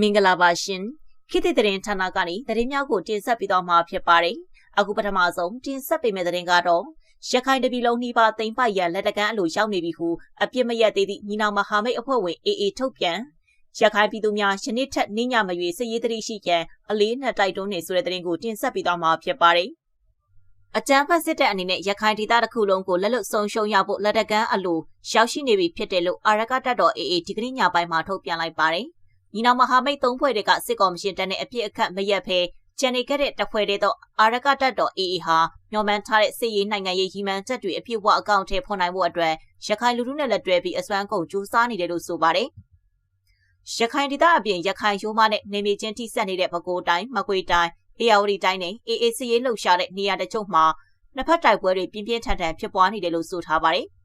မင်္ဂလာပါရှင်ခေတ်သစ်သတင်းဌာနကနေသတင်းများကိုတင်ဆက်ပေးသွားမှာဖြစ်ပါတယ်အခုပထမဆုံးတင်ဆက်ပေးမယ့်သတင်းကတော့ရခိုင်တပြည်လုံးနှီးပါသိမ့်ပိုက်ရလက်တကမ်းအလိုရောက်နေပြီဟုအပြစ်မရက်သေးသည့်ညီနောင်မဟာမိတ်အဖွဲ့ဝင် AA ထုတ်ပြန်ရခိုင်ပြည်သူများယနေ့ထက်နှင်းညမရွေစည်ရေးတတိရှိကြအလေးနဲ့တိုက်တွန်းနေဆိုတဲ့သတင်းကိုတင်ဆက်ပေးသွားမှာဖြစ်ပါတယ်အကြမ်းဖက်စစ်တပ်အနေနဲ့ရခိုင်ဒေသတစ်ခုလုံးကိုလက်လွတ်ဆုံးရှုံးရဖို့လက်တကမ်းအလိုရောက်ရှိနေပြီဖြစ်တယ်လို့အာရကတပ်တော် AA ဒီကနေ့ညပိုင်းမှာထုတ်ပြန်လိုက်ပါတယ်။ ညီနောင်မဟာမိတ်သုံးဖွဲ့တွေကစစ်ကော်မရှင်တပ်နဲ့အပြစ်အခတ်မရက်ဖဲကျန်နေခဲ့တဲ့တဖွဲ့တဲ့တော့အာရကတပ်တော် AA ဟာမျော်မှန်းထားတဲ့စစ်ရေးနိုင်ငံရေးကြီးမှန်းချက်တွေအပြည့်အဝအကောင့်ထဲဖော်နိုင်ဖို့အတွက်ရခိုင်လူထုနဲ့လက်တွဲပြီးအစွမ်းကုန်ကြိုးစားနေတယ်လို့ဆိုပါတယ်။ရခိုင်ဒေသအပြင်ရခိုင်ရိုးမနဲ့နေမြေချင်းထိစပ်နေတဲ့ပဲခူးတိုင်းမကွေတိုင်းအေရဝတီတိုင်းနဲ့ AA စစ်ရေးလှုပ်ရှားတဲ့နေရာတချို့မှာနှစ်ဖက်တိုက်ပွဲတွေပြင်းပြင်းထန်ထန်ဖြစ်ပွားနေတယ်လို့ဆိုထားပါတယ်။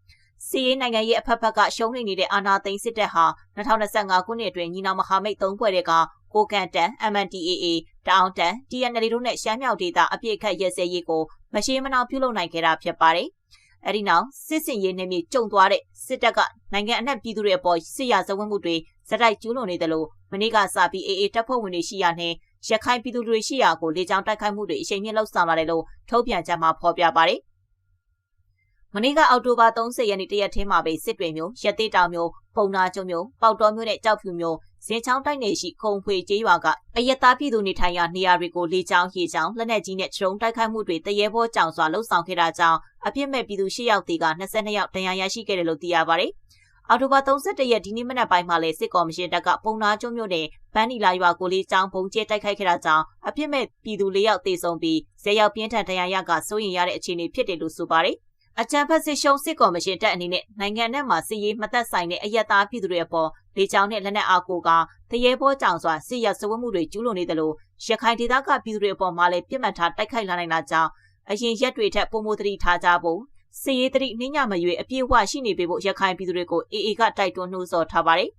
စီးရေးနိုင်ငံရေးအဖက်ဖက်ကရှုံးနေနေတဲ့အာဏာသိမ်းစစ်တပ်ဟာ2025ခုနှစ်အတွင်းညီနောင်မဟာမိတ်၃ဖွဲ့တွေကကိုကန်တန် MNDAA တောင်တန် TNL တို့နဲ့ရှမ်းမြောက်ဒေသအပြည့်အခတ်ရဲစဲရေးကိုမရှိမနှောင်ပြုလုပ်နိုင်ခဲ့တာဖြစ်ပါတယ်။အဲဒီနောက်စစ်စင်ရေးနေမြေကျုံသွားတဲ့စစ်တပ်ကနိုင်ငံအနှံ့ပြည်သူတွေအပေါ်စစ်ရာဇဝတ်မှုတွေဇက်တိုက်ကျူးလွန်နေတယ်လို့မနေ့ကစပြီး AA တပ်ဖွဲ့ဝင်တွေရှိရနဲ့ရခိုင်ပြည်သူတွေရှိရာကိုလေကြောင်းတိုက်ခိုက်မှုတွေအရှိန်မြင့်လှုပ်ဆောင်လာတယ်လို့ထုတ်ပြန်ချက်မှာဖော်ပြပါတယ်။ မနေ့ကအောက်တိုဘာ30ရက်နေ့တရက်ထဲမှာပဲစစ်တွေမျိုးရသေးတောင်မျိုးပုံနာကျုံမျိုးပေါတော်မျိုးနဲ့ကြောက်ဖြူမျိုးဇင်ချောင်းတိုက်နယ်ရှိခုံဖွေကျေးရွာကအယက်သားပြည်သူနေထိုင်ရာနေရာတွေကိုလေကြောင်းရေကြောင်းလက်နက်ကြီးနဲ့ခြုံတိုက်ခိုက်မှုတွေတရေဘောကြောင်စွာလှုပ်ဆောင်ခဲ့တာကြောင့်အပြစ်မဲ့ပြည်သူ၈ယောက်တေက22ယောက်တရားရရှိခဲ့တယ်လို့သိရပါတယ်။အော်တိုဘာ31ရက်ဒီနေ့မနက်ပိုင်းမှာလေစစ်ကော်မရှင်တပ်ကပုံနာကျုံမြို့နယ်ဗန်းနီလာရွာကိုလေးချောင်းပုံကျဲတိုက်ခိုက်ခဲ့တာကြောင့်အပြစ်မဲ့ပြည်သူ၄ယောက်တေဆုံးပြီး၁၀ယောက်ပြင်းထန်တရားရကစိုးရင်ရတဲ့အခြေအနေဖြစ်တယ်လို့ဆိုပါတယ်။ အကြံဖက်စစ်ရှုံးစစ်ကော်မရှင်တပ်အနေနဲ့နိုင်ငံနဲ့မှာစစ်ရေးမသက်ဆိုင်တဲ့အယက်သားပြည်သူတွေအပေါ်လေကြောင်းနဲ့လက်နက်အားကိုကတရေပေါ်ကြောင်စွာစစ်ရစဝတ်မှုတွေကျူးလွန်နေတယ်လို့ရခိုင်ဒေသကပြည်သူတွေအပေါ်မှာလည်းပြစ်မှတ်ထားတိုက်ခိုက်လာနိုင်တာကြောင့်အရင်ရက်တွေထက်ပုံမသတိထားကြဖို့စစ်ရေးတတိနှင်းညမရွေအပြည့်အဝရှိနေပေဖို့ရခိုင်ပြည်သူတွေကိုအေအေကတိုက်တွန်းနှိုးဆော်ထားပါတယ်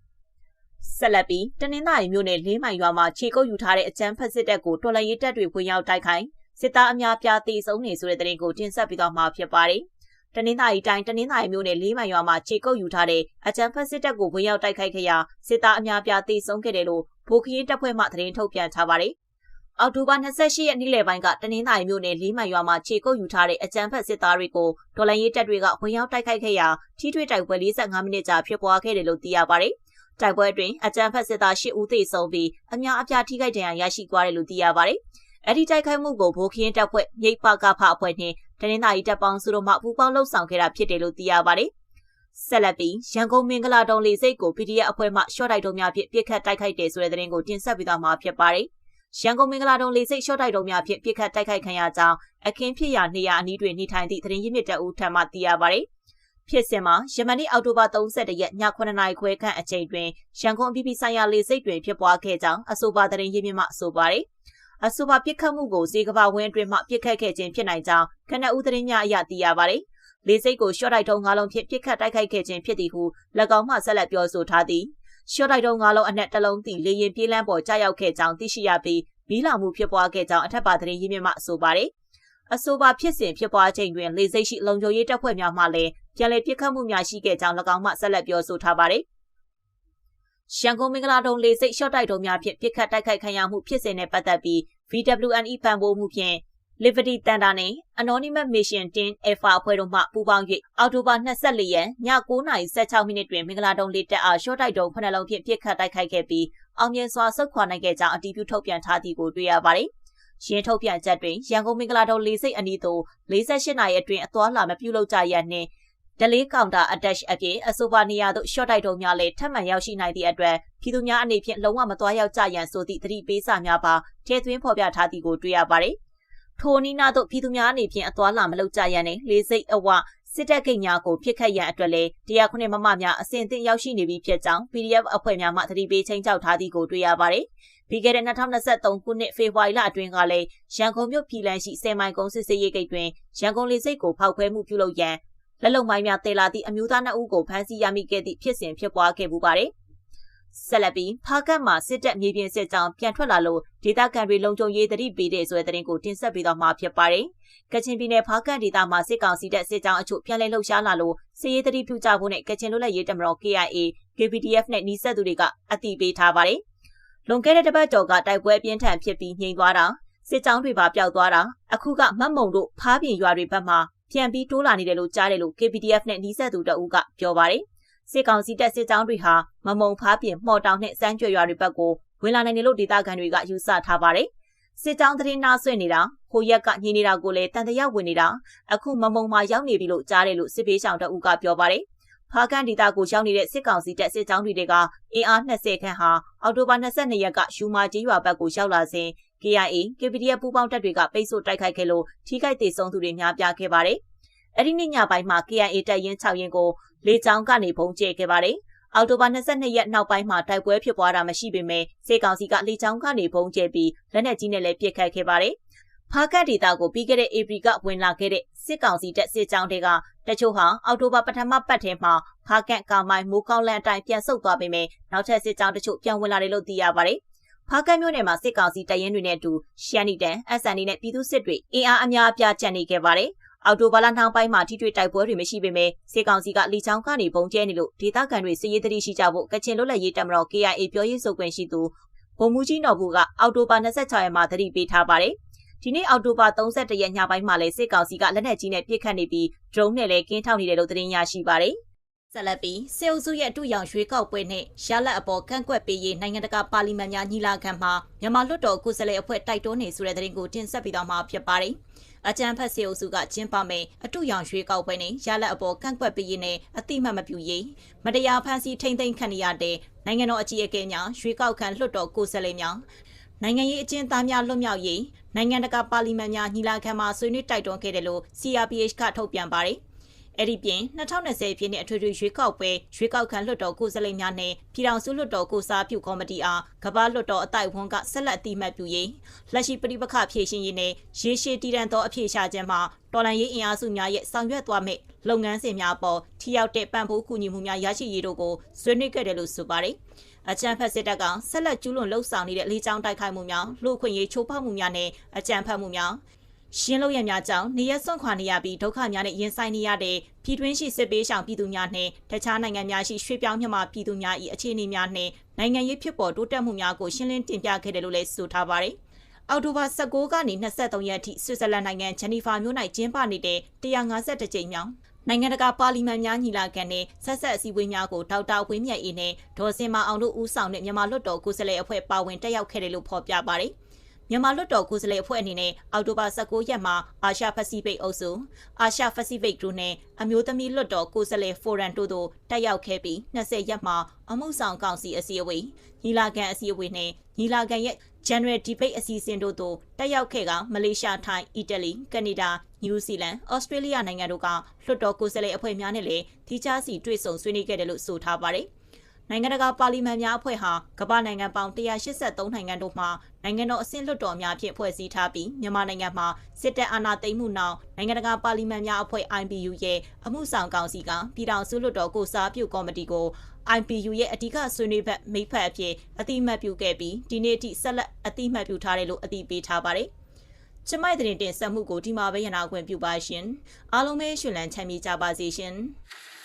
ဆက်လက်ပြီးတနင်္သာရီမြို့နယ်လေးမိုင်ရွာမှာခြေကုပ်ယူထားတဲ့အကြမ်းဖက်စစ်တပ်ကိုတော်လှန်ရေးတပ်တွေဝင်ရောက်တိုက်ခိုက်စစ်သားအများပြားတေဆုံးနေဆိုတဲ့သတင်းကိုတင်ဆက်ပေးသွားမှာဖြစ်ပါတယ်။ တနင်္သာရီတိုင်းတနင်္သာရီမြို့နယ်လေးမိုင်ရွာမှာခြေကုပ်ယူထားတဲ့အကြံဖက်စစ်တပ်ကိုဝင်ရောက်တိုက်ခိုက်ခဲ့ရာစစ်သားအများပြားတေဆုံးခဲ့တယ်လို့ဗိုလ်ခရင်တပ်ဖွဲ့မှသတင်းထုတ်ပြန်ထားပါတယ်။အောက်တိုဘာ28ရက်နေ့လယ်ပိုင်းကတနင်္သာရီမြို့နယ်လေးမိုင်ရွာမှာခြေကုပ်ယူထားတဲ့အကြံဖက်စစ်သားတွေကိုဒေါ်လာရေးတပ်တွေကဝင်ရောက်တိုက်ခိုက်ခဲ့ရာထိထွေးတိုက်ပွဲ45မိနစ်ကြာဖြစ်ပွားခဲ့တယ်လို့သိရပါတယ်။တိုက်ပွဲအတွင်းအကြံဖက်စစ်သား10ဦးသေဆုံးပြီးအများအပြားထိခိုက်ဒဏ်ရာရရှိသွားတယ်လို့သိရပါတယ်။အဲ့ဒီတိုက်ခိုက်မှုကိုဗိုလ်ခရင်တပ်ဖွဲ့မြိတ်ပကဖအဖွဲ့နှင့် တနင်္သာရီတပ်ပေါင်းစုတို့မှပူးပေါင်းလှုပ်ဆောင်ခဲ့တာဖြစ်တယ်လို့သိရပါတယ်။ဆက်လက်ပြီးရန်ကုန်မင်္ဂလာတုံလေစိတ်ကို PDF အဖွဲ့မှရှော့တိုက်တုံးများဖြင့်ပြစ်ခတ်တိုက်ခိုက်တယ်ဆိုတဲ့သတင်းကိုတင်ဆက်ပေးသွားမှာဖြစ်ပါတယ်။ရန်ကုန်မင်္ဂလာတုံလေစိတ်ရှော့တိုက်တုံးများဖြင့်ပြစ်ခတ်တိုက်ခိုက်ခံရကြောင်းအခင်းဖြစ်ရာနေရာအနီးတွင်နေထိုင်သည့်သတင်းရင်းမြစ်တအူထံမှသိရပါတယ်။ဖြစ်စဉ်မှာယမန်နေ့အောက်တိုဘာ31ရက်ည9နာရီခွဲခန့်အချိန်တွင်ရန်ကုန်ပြည်ပြည်ဆိုင်ရာလေစိတ်တွင်ဖြစ်ပွားခဲ့ကြောင်းအဆိုပါသတင်းရင်းမြစ်မှဆိုပါတယ်။ အဆိုပါပြစ်ခတ်မှုကိုစေကဘာဝင်းအတွင်းမှပြစ်ခတ်ခဲ့ခြင်းဖြစ်နိုင်ကြောင်းခဏဦးသတင်းများအရသိရပါတယ်။လေစိတ်ကိုရှော့တိုက်ထုံးငါးလုံးဖြင့်ပြစ်ခတ်တိုက်ခိုက်ခဲ့ခြင်းဖြစ်သည်ဟု၎င်းမှဆက်လက်ပြောဆိုထားသည်။ရှော့တိုက်ထုံးငါးလုံးအနက်တစ်လုံးသည့်လေရင်ပြေးလန်းပေါ်ကြားရောက်ခဲ့ကြောင်းသိရှိရပြီးမီးလောင်မှုဖြစ်ပွားခဲ့ကြောင်းအထက်ပါသတင်းရင်းမြစ်မှဆိုပါတယ်။အဆိုပါဖြစ်စဉ်ဖြစ်ပွားချိန်တွင်လေစိတ်ရှိလုံခြုံရေးတပ်ဖွဲ့များမှလည်းပြန်လည်ပစ်ခတ်မှုများရှိခဲ့ကြောင်း၎င်းမှဆက်လက်ပြောဆိုထားပါတယ်။ ရန်ကုန်မင်္ဂလာတုံလေစိတ်ရှော့တိုက်တုံများဖြင့်ပြစ်ခတ်တိုက်ခိုက်ခံရမှုဖြစ်စဉ်နဲ့ပတ်သက်ပြီး VWNE ပံ့ပိုးမှုဖြင့် Liberty Thunder နဲ့ Anonymous Mission Team Alpha အဖွဲ့တို့မှပူးပေါင်း၍အောက်တိုဘာ24ရက်ည9:16မိနစ်တွင်မင်္ဂလာတုံလေးတက်အားရှော့တိုက်တုံခုနှစ်လုံးဖြင့်ပြစ်ခတ်တိုက်ခိုက်ခဲ့ပြီးအောင်မြင်စွာဆုတ်ခွာနိုင်ခဲ့ကြောင်းအတည်ပြုထုတ်ပြန်ထားသည်ကိုတွေ့ရပါတယ်။ရင်းထုတ်ပြန်ချက်တွင်ရန်ကုန်မင်္ဂလာတုံလေးစိတ်အနီးသို့48နာရီအတွင်းအသွားလာမပြုလုပ်ကြရနှင့် ဒလေးကောင်တာ attach အပြင်အဆိုပါနေရာသို့ short တိုက်တုံးများလည်းထပ်မံရောက်ရှိနိုင်သည့်အတွက်ပြည်သူများအနေဖြင့်လုံးဝမသွားရောက်ကြရန်ဆိုသည့်သတိပေးစာများပါထည့်သွင်းဖော်ပြထားသည်ကိုတွေ့ရပါတယ်။ထိုနီးနားသို့ပြည်သူများအနေဖြင့်အသွားလာမလုပ်ကြရန်နဲ့လေးစိတ်အဝစစ်တပ်ကိန်းများကိုဖစ်ခတ်ရန်အတွက်လည်းတရားခုနှစ်မမများအစဉ်အသင့်ရောက်ရှိနေပြီဖြစ်ကြောင်း PDF အဖွဲ့များမှသတိပေးချိန်ချောက်ထားသည်ကိုတွေ့ရပါတယ်။ပြီးခဲ့တဲ့2023ခုနှစ်ဖေဖော်ဝါရီလအတွင်းကလည်းရန်ကုန်မြို့ပြည်လန်ရှိဆယ်မိုင်ကုန်းစစ်စေးရေးဂိတ်တွင်ရန်ကုန်လေဆိပ်ကိုဖောက်ခွဲမှုပြုလုပ်ရန် လက်လုံမိုင်းများတည်လာသည့်အမျိုးသားနှစ်ဦးကိုဖမ်းဆီးရမိခဲ့သည့်ဖြစ်စဉ်ဖြစ်ပွားခဲ့ပူပါတယ်။ဆက်လက်ပြီးဖားကတ်မှာစစ်တပ်မြေပြင်စစ်ကြောင်းပြန်ထွက်လာလို့ဒေသခံတွေလုံခြုံရေးသတိပေးတဲ့ဆိုတဲ့သတင်းကိုတင်ဆက်ပေးတော့မှာဖြစ်ပါတယ်။ကချင်ပြည်နယ်ဖားကတ်ဒေသမှာစစ်ကောင်စီတပ်စစ်ကြောင်းအချို့ပြန်လည်လှုပ်ရှားလာလို့စစ်ရေးသတိပြုကြဖို့နဲ့ကချင်လွတ်လပ်ရေးတပ်မတော် KIA, KPDF နဲ့နှီးဆက်သူတွေကအတိပေးထားပါတယ်။လွန်ခဲ့တဲ့တစ်ပတ်ကျော်ကတိုက်ပွဲပြင်းထန်ဖြစ်ပြီးငြိမ်သွားတာစစ်ကြောင်းတွေပါပျောက်သွားတာအခုကမတ်မုံတို့ဖားပြင်ရွာတွေဘက်မှာ ပြန်ပြီးတိုးလာနေတယ်လို့ကြားတယ်လို့ KPDF နဲ့နှီးဆက်သူတအူးကပြောပါတယ်စစ်ကောင်စီတပ်စစ်ကြောင်းတွေဟာမမုံဖားပြင်မှော်တောင်နဲ့စမ်းကြွရွာတွေဘက်ကိုဝင်လာနိုင်တယ်လို့ဒေသခံတွေကယူဆထားပါတယ်စစ်ကြောင်းသတင်းနာဆွင့်နေတာဟိုရက်ကညင်နေတာကိုလည်းတန်တရာဝင်နေတာအခုမမုံမှာရောက်နေပြီလို့ကြားတယ်လို့စစ်ပေးဆောင်တအူးကပြောပါတယ်ဖားကန်ဒေတာကိုရောက်နေတဲ့စစ်ကောင်စီတပ်စစ်ကြောင်းတွေကအင်အား20ခန့်ဟာအော်တိုဘာ22ရက်ကရှူမာကြီးရွာဘက်ကိုရောက်လာစဉ် KIA KPDF ပူးပေါင်းတပ်တွေကပိတ်ဆို့တိုက်ခိုက်ခဲ့လို့ထိခိုက်ဒေဆုံးသူတွေများပြားခဲ့ပါတယ်။အဲ့ဒီနေ့ညပိုင်းမှာ KIA တပ်ရင်း6ရင်းကိုလေကြောင်းကနေပုံကျဲခဲ့ပါတယ်။အော်တိုဘာ22ရက်နောက်ပိုင်းမှာတိုက်ပွဲဖြစ်ပွားတာမရှိပေမဲ့စေကောင်စီကလေကြောင်းကနေပုံကျဲပြီးလက်နက်ကြီးနဲ့လည်းပစ်ခတ်ခဲ့ပါတယ်။ဖားကတ်ဒေတာကိုပြီးခဲ့တဲ့ဧပြီကဝင်လာခဲ့တဲ့စစ်ကောင်စီတပ်စစ်ကြောင်းတွေကတချို့ဟာအော်တိုဘာပထမပတ်ထဲမှာဖားကတ်ကာမိုင်မိုးကောင်းလန်အတိုင်းပြန်ဆုတ်သွားပေမဲ့နောက်ထပ်စစ်ကြောင်းတချို့ပြန်ဝင်လာတယ်လို့သိရပါတယ်။ ဖားကတ်မြို့နယ်မှာစစ်ကောင်စီတပ်ရင်းတွေနဲ့အတူရှန်နီတန် SND နဲ့ပြည်သူစစ်တွေအင်အားအများအပြားကျန်နေခဲ့ပါတယ်။အော်တိုဘာလနှောင်းပိုင်းမှာထိတွေ့တိုက်ပွဲတွေမရှိပေမဲ့စစ်ကောင်စီကလေကြောင်းကနေပုံကျဲနေလို့ဒေသခံတွေစစ်ရေးတတိရှိကြဖို့ကချင်လွတ်လပ်ရေးတပ်မတော် KIA ပြောရေးဆိုခွင့်ရှိသူဗိုလ်မှူးကြီးနော်ဘူးကအော်တိုဘာ26ရက်မှာသတိပေးထားပါတယ်။ဒီနေ့အောက်တိုဘာ31ရက်ညပိုင်းမှာလည်းစစ်ကောင်စီကလက်နက်ကြီးနဲ့ပစ်ခတ်နေပြီး drone နဲ့လည်းကင်းထောက်နေတယ်လို့သတင်းရရှိပါတယ်။ ဆက်လက်ပြီးစေအုပ်စုရဲ့အတူရောင်ရွေးကောက်ပွဲနဲ့ရလက်အပေါ်ကန့်ကွက်ပေးရေးနိုင်ငံတကာပါလီမန်များညီလာခံမှာမြန်မာလွှတ်တော်ကိုယ်စားလှယ်အဖွဲ့တိုက်တွန်းနေဆိုတဲ့သတင်းကိုတင်ဆက်ပြီးတော့မှာဖြစ်ပါတယ်။အကြံဖက်စေအုပ်စုကကျင်းပမယ်အတူရောင်ရွှေကောက်ပွဲနဲ့ရလက်အပေါ်ကန့်ကွက်ပေးရေးနဲ့အတိမတ်မပြူရေးမတရားဖန်ဆီးထိမ့်သိမ်းခံရတဲ့နိုင်ငံတော်အကြီးအကဲများရွှေကောက်ခံလွှတ်တော်ကိုယ်စားလှယ်များနိုင်ငံရေးအကျဉ်းသားများလွတ်မြောက်ရေးနိုင်ငံတကာပါလီမန်များညီလာခံမှာဆွေးနွေးတိုက်တွန်းခဲ့တယ်လို့ CRPH ကထုတ်ပြန်ပါတယ်။ အဲ့ဒီပြင်2020ပြည့်နှစ်အထွေထွေရွေးကောက်ပွဲရွေးကောက်ခံလွှတ်တော်ကိုယ်စားလှယ်များနဲ့ပြည်ထောင်စုလွှတ်တော်ကိုစားပြုကော်မတီအားကမ္ဘာလွှတ်တော်အတိုက်ဝန်းကဆက်လက်အတိမတ်ပြုရေးလက်ရှိပြည်ပခဖြည့်ရှင်ရေးနဲ့ရေရှည်တည်တံ့သောအဖြေရှာခြင်းမှာတော်လှန်ရေးအင်အားစုများရဲ့ဆောင်ရွက်သွားမယ့်လုပ်ငန်းစဉ်များပေါ်ထိရောက်တဲ့ပံ့ပိုးကူညီမှုများရရှိရေးတို့ကိုဆွေးနွေးခဲ့တယ်လို့ဆိုပါတယ်။အကြံဖက်စစ်တပ်ကဆက်လက်ကျူးလွန်လှုပ်ဆောင်နေတဲ့လေကြောင်းတိုက်ခိုက်မှုများလူခွင့်ရေးချိုးဖောက်မှုများနဲ့အကြံဖက်မှုများ ရှင်းလို့ရများကြောင့်နေရစွန့်ခွာနေရပြီးဒုက္ခများနဲ့ရင်ဆိုင်နေရတဲ့ပြည်တွင်းရှိစစ်ပေးရှောင်ပြည်သူများနဲ့တခြားနိုင်ငံများရှိရွှေ့ပြောင်းမြန်မာပြည်သူများ၏အခြေအနေများနဲ့နိုင်ငံရေးဖြစ်ပေါ်တိုးတက်မှုများကိုရှင်းလင်းတင်ပြခဲ့တယ်လို့လည်းဆိုထားပါတယ်။အောက်တိုဘာ19ကနေ23ရက်ထိဆွစ်ဇာလန်နိုင်ငံဂျနီဖာမြို့၌ကျင်းပနေတဲ့152ကြိမ်မြောက်နိုင်ငံတကာပါလီမန်များညီလာခံနဲ့ဆက်ဆက်အစည်းအဝေးများကိုဒေါက်တာဝင်းမြတ်အေးနဲ့ဒေါ်စင်မအောင်တို့ဦးဆောင်တဲ့မြန်မာလွတ်တော်ကိုယ်စားလှယ်အဖွဲ့ပါဝင်တက်ရောက်ခဲ့တယ်လို့ဖော်ပြပါတယ်။ မြန်မာလွတ်တော်ကိုယ်စားလှယ်အဖွဲ့အနေနဲ့အောက်တိုဘာ19ရက်မှာအာရှပစိဖိတ်အုပ်စုအာရှပစိဖိတ်ဂရုနဲ့အမျိုးသမီးလွတ်တော်ကိုယ်စားလှယ်ဖိုရမ်တို့တို့တက်ရောက်ခဲ့ပြီး20ရက်မှာအမှုဆောင်ကောင်စီအစည်းအဝေးညီလာခံအစည်းအဝေးနဲ့ညီလာခံရဲ့ General Debate အစီအစဉ်တို့သို့တက်ရောက်ခဲ့ကမလေးရှားထိုင်းအီတလီကနေဒါနယူးဇီလန်ဩစတြေးလျနိုင်ငံတို့ကလွှတ်တော်ကိုယ်စားလှယ်အဖွဲ့များနဲ့လည်းထိခြားစီတွေ့ဆုံဆွေးနွေးခဲ့တယ်လို့ဆိုထားပါတယ် နိုင်ငံတကာပါလီမန်များအဖွဲ့ဟာကမ္ဘာနိုင်ငံပေါင်း183နိုင်ငံတို့မှနိုင်ငံတော်အဆင့်လွှတ်တော်များဖြင့်ဖွဲ့စည်းထားပြီးမြန်မာနိုင်ငံမှာစစ်တပ်အာဏာသိမ်းမှုနောက်နိုင်ငံတကာပါလီမန်များအဖွဲ့ IPU ရဲ့အမှုဆောင်ကောင်စီကပြည်ထောင်စုလွှတ်တော်ကိုစားပြုကော်မတီကို IPU ရဲ့အဓိကဆွေးနွေးဘက်မိဖက်အဖြစ်အတိမတ်ပြုခဲ့ပြီးဒီနေ့အထိဆက်လက်အတိမတ်ပြုထားတယ်လို့အသိပေးထားပါတယ်။ကျမိုက်တဲ့တင်ဆက်မှုကိုဒီမှာပဲရနာခွင့်ပြုပါရှင်။အားလုံးပဲရှင်လန်းချမ်းမြေကြပါစေရှင်။